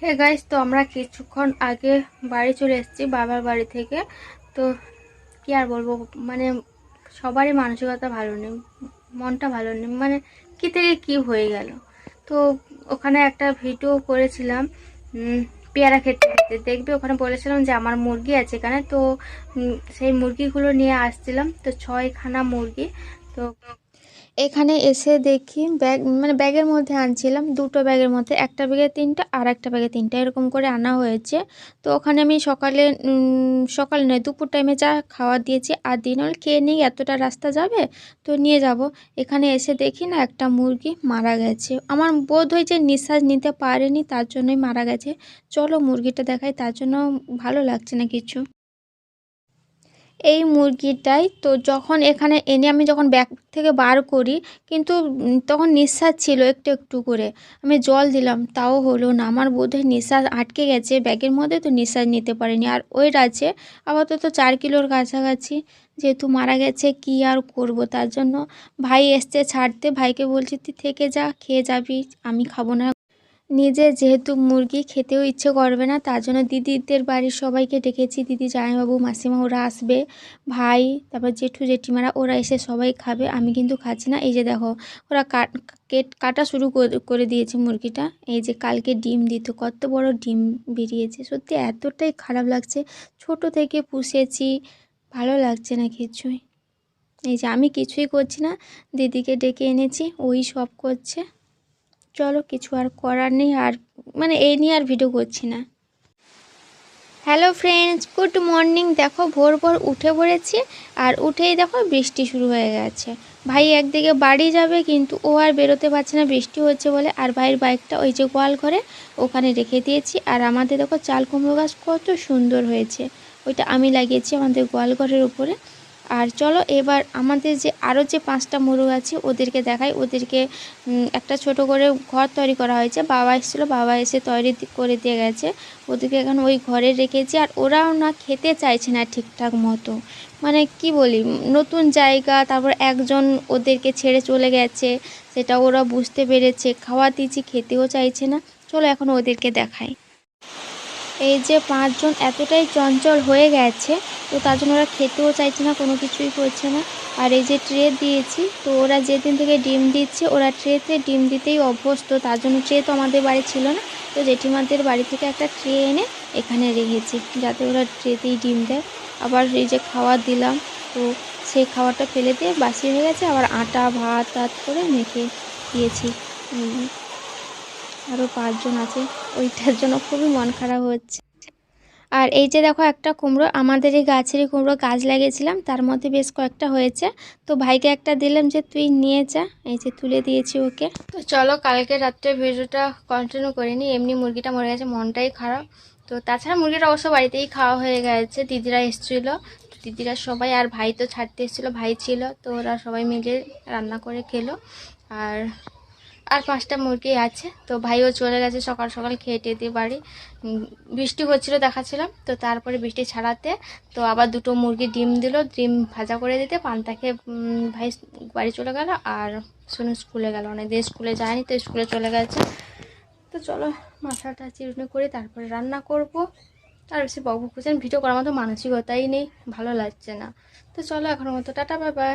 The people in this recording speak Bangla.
হে গাইস, তো আমরা কিছুক্ষণ আগে বাড়ি চলে এসেছি, বাবার বাড়ি থেকে। তো কি আর বলব মানে সবারই মানসিকতা ভালো নেই, মনটা ভালো নেই মানে কি থেকে কি হয়ে গেল। তো ওখানে একটা ভিডিও করেছিলাম পেয়ারা খেতে খেতে। দেখবে, ওখানে বলেছিলাম যে আমার মুরগি আছে এখানে, তো সেই মুরগিগুলো নিয়ে আসছিলাম, তো ছয়খানা মুরগি, তো এখানে এসে দেখি ব্যাগ মানে ব্যাগের মধ্যে আনছিলাম। দুটো ব্যাগের মধ্যে, একটা ব্যাগে তিনটা আর একটা ব্যাগে তিনটা। এরকম করে আনা হয়েছে। তো ওখানে আমি সকালে সকালে নয়, দুপুর টাইমে যা খাওয়া দিয়েছি আর দিন হলে খেয়ে নিই, এতটা রাস্তা যাবে তো নিয়ে যাব। এখানে এসে দেখি না একটা মুরগি মারা গেছে। আমার বোধ হয়েছে নিঃশ্বাস নিতে পারেনি, তার জন্যই মারা গেছে। চলো মুরগিটা দেখাই, তার জন্য ভালো লাগছে না কিছু। এই মুরগিটাই। তো যখন এখানে এনে আমি যখন ব্যাগ থেকে বার করি, কিন্তু তখন নিঃশ্বাস ছিল একটু একটু করে। আমি জল দিলাম, তাও হলো না। আমার বোধহয় নিঃশ্বাস আটকে গেছে, ব্যাগের মধ্যে তো নিঃশ্বাস নিতে পারিনি। আর ওই আছে আপাতত চার কিলোর কাছাকাছি যেহেতু মারা গেছে, কি আর করব? তার জন্য ভাই এসছে ছাড়তে। ভাইকে বলছি, তুই থেকে যা, খেয়ে যাবি, আমি খাব না। নিজে যেহেতু মুরগি খেতেও ইচ্ছে করবে না, তার জন্য দিদিদের বাড়ির সবাইকে ডেকেছি। দিদি, জামাইবাবু মাসিমা ওরা আসবে, ভাই, তারপর জেঠু, জেঠিমারা, ওরা এসে সবাই খাবে, আমি কিন্তু খাচ্ছি না। এই যে দেখো, ওরা কাট, কেট শুরু করে দিয়েছে মুরগিটা। এই যে কালকে ডিম দিত, কত বড় ডিম বেরিয়েছে। সত্যি এতটাই খারাপ লাগছে, ছোট থেকে পুষেছি, ভালো লাগছে না কিছুই। এই যে আমি কিছুই করছি না, দিদিকে ডেকে এনেছি, ওই সব করছে। চলো কিছু আর করার নেই আর মানে এই নিয়ে আর ভিডিও করছি না। হ্যালো ফ্রেন্ডস গুড মর্নিং দেখো ভোর ভোর উঠে পড়েছি আর উঠেই দেখো বৃষ্টি শুরু হয়ে গেছে। ভাই একদিকে বাড়ি যাবে কিন্তু ও আর বেরোতে পারছে না, বৃষ্টি হচ্ছে বলে। আর ভাইয়ের বাইকটা ওই যে গোয়াল ঘরে, ওখানে রেখে দিয়েছি। আর আমাদের দেখো চাল কুমড়ো গাছ কত সুন্দর হয়েছে। ওইটা আমি লাগিয়েছি আমাদের গোয়াল ঘরের উপরে। আর চলো এবার আমাদের যে আরও যে পাঁচটা মোরগ আছে, ওদেরকে দেখাই। ওদেরকে একটা ছোট করে ঘর তৈরি করা হয়েছে। বাবা এসেছিল, বাবা এসে তৈরি করে দিয়ে গেছে। ওদেরকে এখন ওই ঘরে রেখেছি। আর ওরাও না খেতে চাইছে না ঠিকঠাক মতো। মানে কি বলি, নতুন জায়গা, তারপর একজন ওদেরকে ছেড়ে চলে গেছে, সেটা ওরা বুঝতে পেরেছে। খাওয়া দিচ্ছি খেতেও চাইছে না। চলো এখন ওদেরকে দেখাই। এই যে পাঁচজন এতটাই চঞ্চল হয়ে গেছে, তো তার জন্য ওরা খেতেও চাইছে না, কোনো কিছুই করছে না। আর এই যে ট্রে দিয়েছি, তো ওরা যেদিন থেকে ডিম দিচ্ছে, ওরা ট্রেতে ডিম দিতেই অভ্যস্ত। তার জন্য ট্রে তো আমাদের বাড়ি ছিল না, তো জেঠিমাদের বাড়ি থেকে একটা ট্রে এনে এখানে রেখেছি, যাতে ওরা ট্রেতেই ডিম দেয়। আবার এই যে খাবার দিলাম, তো সেই খাবারটা ফেলে দিয়ে বাসি হয়ে গেছে, আবার আটা, ভাত, টাত করে মেখে দিয়েছি। আরও পাঁচজন আছে, ওইটার জন্য খুবই মন খারাপ হচ্ছে। আর এই যে দেখো একটা কুমড়ো, আমাদের এই গাছেরই কুমড়ো গাছ লাগিয়েছিলাম, তার মধ্যে বেশ কয়েকটা হয়েছে। তো ভাইকে একটা দিলাম যে তুই নিয়ে যা, এই যে তুলে দিয়েছি ওকে। তো চলো কালকে রাত্রে ভিডিওটা কন্টিনিউ করিনি এমনি মুরগিটা মরে গেছে, মনটাই খারাপ। তো তাছাড়া মুরগিটা অবশ্য বাড়িতেই খাওয়া হয়ে গেছে, দিদিরা এসেছিল। দিদিরা সবাই আর ভাই তো ছাড়তে এসেছিল, ভাই ছিল, তো ওরা সবাই মিলে রান্না করে খেলো। আর আর পাঁচটা মুরগি আছে। তো ভাইও চলে গেছে সকাল সকাল খেয়ে দিয়ে বাড়ি। বৃষ্টি হচ্ছিল দেখাচ্ছিলাম। তো তারপরে বৃষ্টি ছাড়াতে তো আবার দুটো মুরগি ডিম দিল। ডিম ভাজা করে দিতে পান্তা খেয়ে ভাই বাড়ি চলে গেল আর শুনে স্কুলে গেল। অনেকদিন স্কুলে যায়নি, তো স্কুলে চলে গেছে। তো চলো মাথাটা চিরুনি করে তারপরে রান্না করব। আর বেশি বকবক করছেন ভিডিও করার মতো মানসিকতাই নেই, ভালো লাগছে না। তো চলো এখন মতো, টাটা বাই।